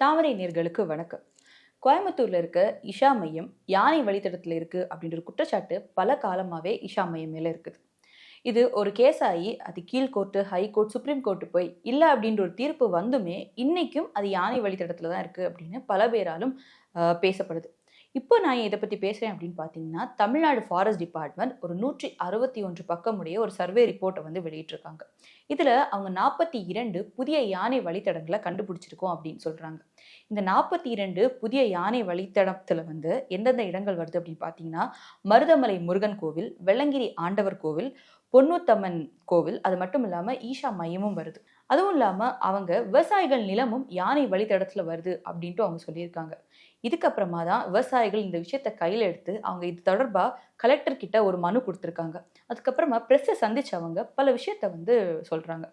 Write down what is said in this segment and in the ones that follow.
தாமரை நேர்களுக்கு வணக்கம். கோயம்புத்தூர்ல இருக்க இஷா மையம் யானை வழித்தடத்துல இருக்கு அப்படின்ற ஒரு குற்றச்சாட்டு பல காலமாவே இஷா மையம் மேல இருக்குது. இது ஒரு கேஸ் ஆகி அது கீழ் court high court supreme court போய் இல்லை அப்படின்ற ஒரு தீர்ப்பு வந்துமே இன்னைக்கும் அது யானை வழித்தடத்துல தான் இருக்கு அப்படின்னு பல பேராலும் பேசப்படுது. இப்போ நான் இதை பற்றி பேசுகிறேன் அப்படின்னு பார்த்தீங்கன்னா தமிழ்நாடு ஃபாரஸ்ட் டிபார்ட்மெண்ட் ஒரு நூற்றி அறுபத்தி ஒன்று பக்கமுடைய ஒரு சர்வே ரிப்போர்ட்டை வந்து வெளியிட்டிருக்காங்க. இதில் அவங்க நாற்பத்தி இரண்டு புதிய யானை வழித்தடங்களை கண்டுபிடிச்சிருக்கோம் அப்படின்னு சொல்கிறாங்க இந்த நாற்பத்தி இரண்டு புதிய யானை வழித்தடத்தில் வந்து எந்தெந்த இடங்கள் வருது அப்படின்னு பார்த்தீங்கன்னா மருதமலை முருகன் கோவில் வெள்ளங்கிரி ஆண்டவர் கோவில் பொன்னுத்தம்மன் கோவில் அது மட்டும் இல்லாமல் ஈஷா மையமும் வருது. அதுவும் இல்லாமல் அவங்க விவசாயிகள் நிலமும் யானை வழித்தடத்தில் வருது அப்படின்ட்டு அவங்க சொல்லியிருக்காங்க. இதுக்கப்புறமா தான் விவசாயிகள் இந்த விஷயத்த கையில் எடுத்து அவங்க இது தொடர்பாக கலெக்டர் கிட்ட ஒரு மனு கொடுத்துருக்காங்க. அதுக்கப்புறமா ப்ரெஸ்ஸை சந்திச்சவங்க பல விஷயத்த வந்து சொல்கிறாங்க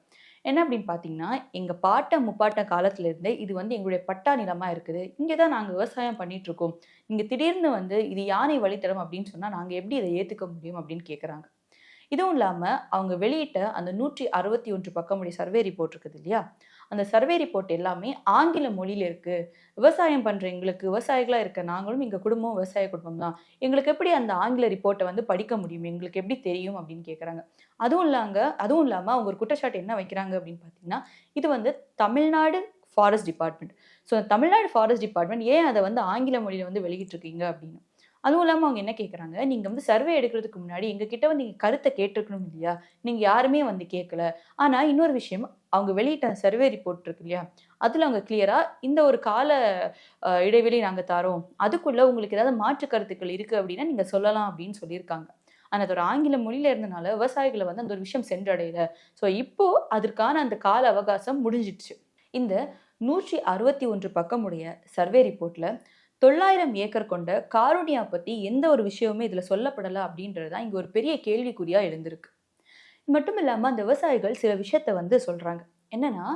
என்ன அப்படின்னு பார்த்தீங்கன்னா எங்கள் பாட்ட முப்பாட்ட காலத்துலேருந்து இது வந்து எங்களுடைய பட்டா நிலமாக இருக்குது. இங்கே தான் நாங்கள் விவசாயம் பண்ணிகிட்ருக்கோம் இங்கே திடீர்னு வந்து இது யானை வழித்தடம் அப்படின்னு சொன்னால் நாங்கள் எப்படி இதை ஏற்றுக்க முடியும் அப்படின்னு கேட்குறாங்க இதுவும் இல்லாமல் அவங்க வெளியிட்ட அந்த நூற்றி அறுபத்தி ஒன்று பக்கமுடைய சர்வே ரிப்போர்ட் இருக்குது இல்லையா? அந்த சர்வே ரிப்போர்ட் எல்லாமே ஆங்கில மொழியில் இருக்குது விவசாயம் பண்ணுற எங்களுக்கு விவசாயிகளாக இருக்க நாங்களும் எங்கள் குடும்பம் விவசாய குடும்பம் தான். எங்களுக்கு எப்படி அந்த ஆங்கில ரிப்போர்ட்டை வந்து படிக்க முடியும்? எங்களுக்கு எப்படி தெரியும்? அப்படின்னு கேட்குறாங்க அதுவும் இல்லாங்க அதுவும் இல்லாமல் அவங்க ஒரு குற்றச்சாட்டு என்ன வைக்கிறாங்க அப்படின்னு பார்த்தீங்கன்னா இது வந்து Tamil Nadu forest department so Tamil Nadu forest department ஏன் அதை வந்து ஆங்கில மொழியில் வந்து வெளியிட்டிருக்கீங்க அப்படின்னு? அதுவும் இல்லாமல் அவங்க என்ன கேட்குறாங்க நீங்கள் வந்து சர்வே எடுக்கிறதுக்கு முன்னாடி எங்ககிட்ட வந்து நீங்கள் கருத்தை கேட்டிருக்கணும் இல்லையா? நீங்கள் யாருமே வந்து கேட்கல ஆனால் இன்னொரு விஷயம் அவங்க வெளியிட்ட சர்வே ரிப்போர்ட் இருக்கு இல்லையா? அதில் அவங்க கிளியராக இந்த ஒரு கால இடைவெளி நாங்கள் தரோம். அதுக்குள்ளே உங்களுக்கு ஏதாவது மாற்று கருத்துக்கள் இருக்குது அப்படின்னா நீங்கள் சொல்லலாம் அப்படின்னு சொல்லியிருக்காங்க. ஆனால் அது ஒரு ஆங்கில மொழியில் இருந்தனால விவசாயிகளை வந்து அந்த ஒரு விஷயம் சென்றடையல. ஸோ இப்போது அதற்கான அந்த கால அவகாசம் முடிஞ்சிடுச்சு. இந்த நூற்றி அறுபத்தி ஒன்று பக்கமுடைய சர்வே ரிப்போர்ட்டில் தொள்ளாயிரம் ஏக்கர் கொண்ட காரோனியா பற்றி எந்த ஒரு விஷயமுமே இதில் சொல்லப்படலை அப்படின்றது தான் இங்கே ஒரு பெரிய கேள்விக்குறியாக எழுந்திருக்கு. இது மட்டும் இல்லாமல் அந்த விவசாயிகள் சில விஷயத்த வந்து சொல்கிறாங்க என்னன்னா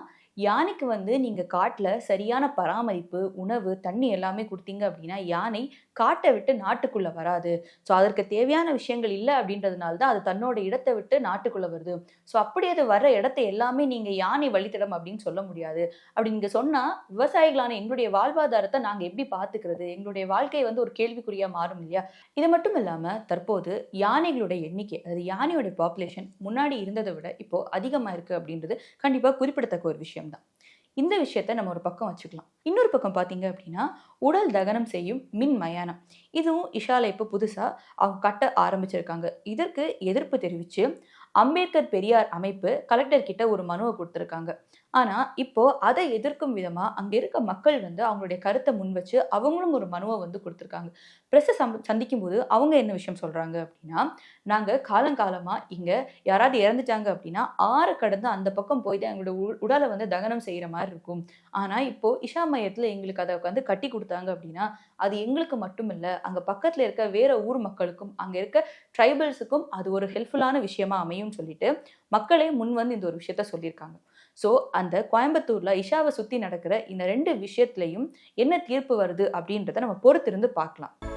யானைக்கு வந்து நீங்கள் காட்டில் சரியான பராமரிப்பு உணவு தண்ணி எல்லாமே கொடுத்தீங்க அப்படின்னா யானை காட்டை விட்டு நாட்டுக்குள்ளே வராது. ஸோ அதற்கு தேவையான விஷயங்கள் இல்லை அப்படின்றதுனால தான் அது தன்னோட இடத்தை விட்டு நாட்டுக்குள்ளே வருது. ஸோ அப்படி அது வர்ற இடத்த எல்லாமே நீங்கள் யானை வழித்தடம் அப்படின்னு சொல்ல முடியாது. அப்படி நீங்கள் சொன்னால் விவசாயிகளான எங்களுடைய வாழ்வாதாரத்தை நாங்கள் எப்படி பார்த்துக்கிறது எங்களுடைய வாழ்க்கை வந்து ஒரு கேள்விக்குறியாக மாறும் இல்லையா? இது மட்டும் இல்லாமல் தற்போது யானைகளுடைய எண்ணிக்கை அதாவது யானையோடைய பாப்புலேஷன் முன்னாடி இருந்ததை விட இப்போது அதிகமாக இருக்குது அப்படின்றது கண்டிப்பாக குறிப்பிடத்தக்க ஒரு விஷயம். விஷயம்தான் இந்த விஷயத்த நம்ம ஒரு பக்கம் வச்சுக்கலாம். இன்னொரு பக்கம் பார்த்தீங்க அப்படின்னா உடல் தகனம் செய்யும் மின் மயானம். இதுவும் இஷால இப்போ புதுசாக அவங்க கட்ட ஆரம்பிச்சிருக்காங்க. இதற்கு எதிர்ப்பு தெரிவித்து அம்பேத்கர் பெரியார் அமைப்பு கலெக்டர் கிட்ட ஒரு மனுவை கொடுத்துருக்காங்க. ஆனால் இப்போ அதை எதிர்க்கும் விதமாக அங்கே இருக்க மக்கள் வந்து அவங்களுடைய கருத்தை முன் வச்சு அவங்களும் ஒரு மனுவை வந்து கொடுத்துருக்காங்க. ப்ரெஸ்ஸை சம் சந்திக்கும் போது அவங்க என்ன விஷயம் சொல்கிறாங்க அப்படின்னா நாங்கள் காலங்காலமாக இங்கே யாராவது இறந்துட்டாங்க அப்படின்னா ஆறு கடந்து அந்த பக்கம் போய் தான் எங்களோட உ- உடலை வந்து தகனம் செய்கிற மாதிரி இருக்கும். ஆனால் இப்போது இஷா மையத்தில் எங்களுக்கு அதை வந்து கட்டி கொடுத்தாங்க அப்படின்னா அது எங்களுக்கு மட்டும் இல்லை அங்கே பக்கத்தில் இருக்க வேற ஊர் மக்களுக்கும் அங்கே இருக்க ட்ரைபல்ஸுக்கும் அது ஒரு ஹெல்ப்ஃபுல்லான விஷயமா அமையும் சொல்லிட்டு மக்களே முன் வந்து இந்த ஒரு விஷயத்த சொல்லியிருக்காங்க. ஸோ அந்த கோயம்புத்தூரில் இஷாவை சுற்றி நடக்கிற இந்த ரெண்டு விஷயத்துலையும் என்ன தீர்ப்பு வருது அப்படின்றத நம்ம பொறுத்திருந்து பார்க்கலாம்.